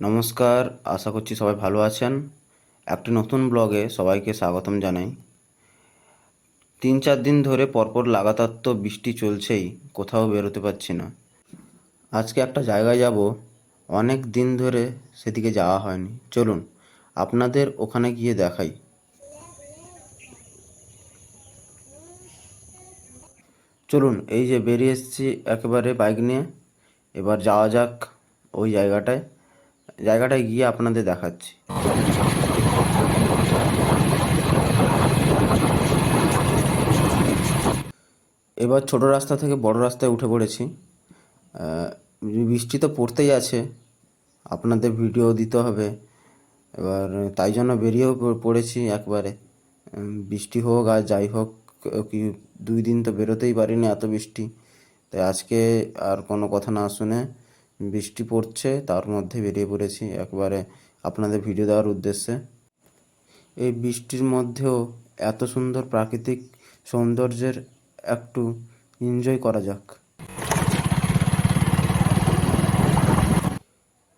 নমস্কার, আশা করছি সবাই ভালো আছেন। একটি নতুন ব্লগে সবাইকে স্বাগতম জানাই। তিন চার দিন ধরে পরপর লাগাতার তো বৃষ্টি চলছেই, কোথাও বেরোতে পারছি না। আজকে একটা জায়গায় যাব, অনেক দিন ধরে সেদিকে যাওয়া হয়নি। চলুন, আপনাদের ওখানে গিয়ে দেখাই। চলুন, এই যে বেরিয়ে এসেছি একেবারে বাইক নিয়ে, এবার যাওয়া যাক ওই জায়গাটায়। জায়গাটায় গিয়ে আপনাদের দেখাচ্ছি। এবার ছোট রাস্তা থেকে বড় রাস্তায় উঠে পড়েছি। বৃষ্টি তো পড়তেই আছে। আপনাদের ভিডিও দিতে হবে। এবার তাই জন্য বেরিয়েও পড়েছি একবারে। বৃষ্টি হোক আর যাই হোক, কি দুই দিন তো বেরোতেই পারিনি এত বৃষ্টি। তাই আজকে আর কোনো কথা না শুনে বৃষ্টি পড়ছে, তার মধ্যে বেরিয়ে পড়েছি একবারে আপনাদের ভিডিও দেওয়ার উদ্দেশ্যে। এই বৃষ্টির মধ্যেও এত সুন্দর প্রাকৃতিক সৌন্দর্যের একটু এনজয় করা যাক।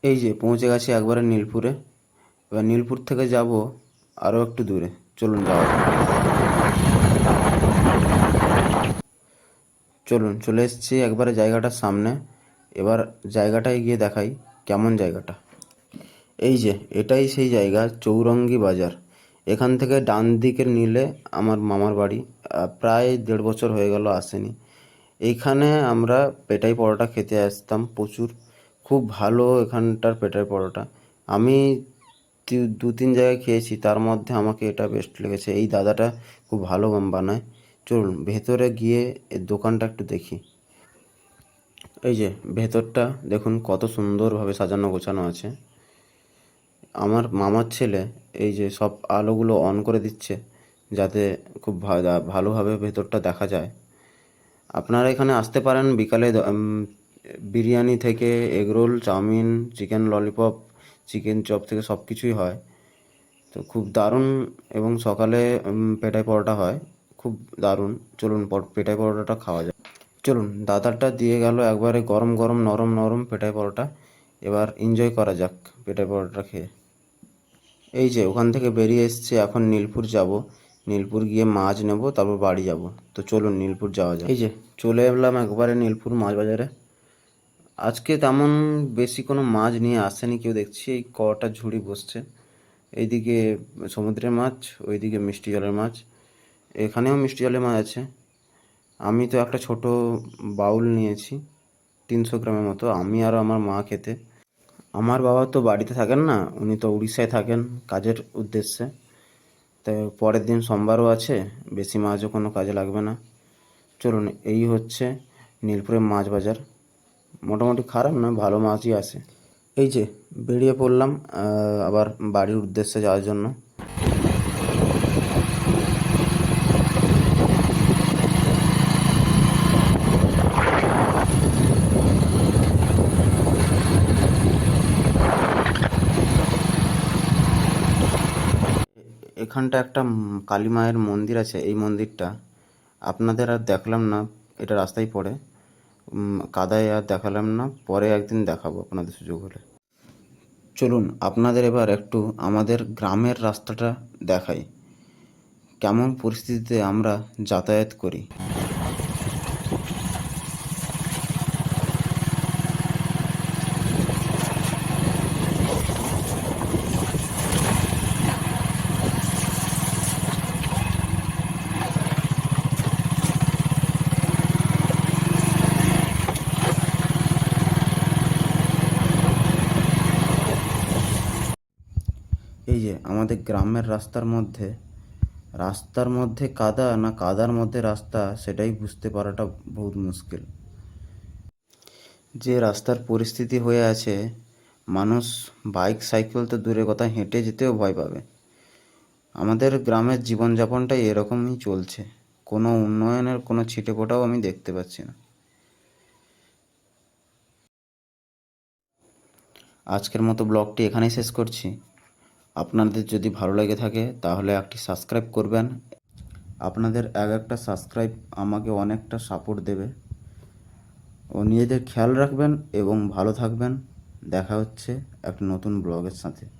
এই যে পৌঁছে গেছি একবারে নীলপুরে। এবার নীলপুর থেকে যাব আরও একটু দূরে। চলুন যাওয়া চলুন, চলে এসেছি একবারে জায়গাটার সামনে। এবার জায়গাটায় গিয়ে দেখাই কেমন জায়গাটা। এই যে, এটাই সেই জায়গা, চৌরঙ্গি বাজার। এখান থেকে ডান দিকের নিলে আমার মামার বাড়ি প্রায় দেড় বছর হয়ে গেল আসেনি। এইখানে আমরা পেটাই পরোটা খেতে আসতাম প্রচুর। খুব ভালো এখানটার পেটাই পরোটা। আমি দু, তিন জায়গায় খেয়েছি, তার মধ্যে আমাকে এটা বেস্ট লেগেছে। এই দাদাটা খুব ভালো বানায়। চলুন, ভেতরে গিয়ে দোকানটা একটু দেখি। এই যে ভেতরটা দেখুন কত সুন্দরভাবে সাজানো গোছানো আছে। আমার মামার ছেলে এই যে সব আলোগুলো অন করে দিচ্ছে যাতে খুব ভালোভাবে ভেতরটা দেখা যায়। আপনারা এখানে আসতে পারেন বিকালে বিরিয়ানি থেকে egg roll chow mein chicken lollipop chicken chop থেকে সব কিছুই হয়। তো খুব দারুণ এবং সকালে পেটাই পরোটা হয়। খুব দারুণ। চলুন পেটাই পরোটাটা খাওয়া যায় চলুন দাদারটা দিয়ে গেল একবারে গরম গরম নরম নরম পেটাই পরোটা। এবার এনজয় করা যাক পেটাই পরোটা খেয়ে। এই যে, ওখান থেকে বেরিয়ে এসেছি, এখন নীলপুর যাব। নীলপুর গিয়ে মাছ নেব, তারপর বাড়ি যাব। তো চলুন নীলপুর যাওয়া যায় এই যে, চলে এলাম একবারে নীলপুর মাছ বাজারে। আজকে তেমন বেশি কোনো মাছ নিয়ে আসেনি কেউ, দেখছি এই কটা ঝুড়ি বসছে। এইদিকে সমুদ্রের মাছ, ওইদিকে মিষ্টি জলের মাছ। এখানেও মিষ্টি জলের মাছ আছে। আমি তো একটা ছোট বাউল নিয়েছি, তিনশো গ্রামের মতো, আমি আর আমার মা খেতে। আমার বাবা তো বাড়িতে থাকেন না, উনি তো উড়িষ্যায় থাকেন কাজের উদ্দেশ্যে। তো পরের দিন সোমবারও আছে, বেশি মাছও কোনো কাজে লাগবে না। চলুন, এই হচ্ছে নীলপুরের মাছ বাজার। মোটামুটি খারাপ না, ভালো মাছই আসে এই যে, বেরিয়ে পড়লাম আবার বাড়ির উদ্দেশ্যে যাওয়ার জন্য। এখানটা একটা কালী মায়ের মন্দির আছে, এই মন্দিরটা। আপনাদের আর দেখলাম না, এটা রাস্তায় পড়ে। কাদায় আর দেখালাম না, পরে একদিন দেখাবো আপনাদের সুযোগ হলে। চলুন, আপনাদের এবার একটু আমাদের গ্রামের রাস্তাটা দেখাই। কেমন পরিস্থিতিতে আমরা যাতায়াত করি? এই যে আমাদের গ্রামের রাস্তার মধ্যে রাস্তার মধ্যে কাদা না কাদার মধ্যে রাস্তা, সেটাই বুঝতে পারাটা বহুত মুশকিল। যে রাস্তার পরিস্থিতি হয়ে আছে, মানুষ বাইক, সাইকেল তো দূরে কথা, হেঁটে যেতেও ভয় পাবে। আমাদের গ্রামের জীবনযাপনটাই এরকমই চলছে। কোনো উন্নয়নের, কোনো ছিটেফোঁটাও আমি দেখতে পাচ্ছি না। আজকের মতো ব্লগটি এখানেই শেষ করছি। আপনাদের যদি ভালো লেগে থাকে, তাহলে একটি সাবস্ক্রাইব করবেন। আপনাদের এক একটা সাবস্ক্রাইব আমাকে অনেকটা সাপোর্ট দেবে। ও নিজেদের খেয়াল রাখবেন এবং ভালো থাকবেন। দেখা হচ্ছে একটা নতুন ব্লগের সাথে।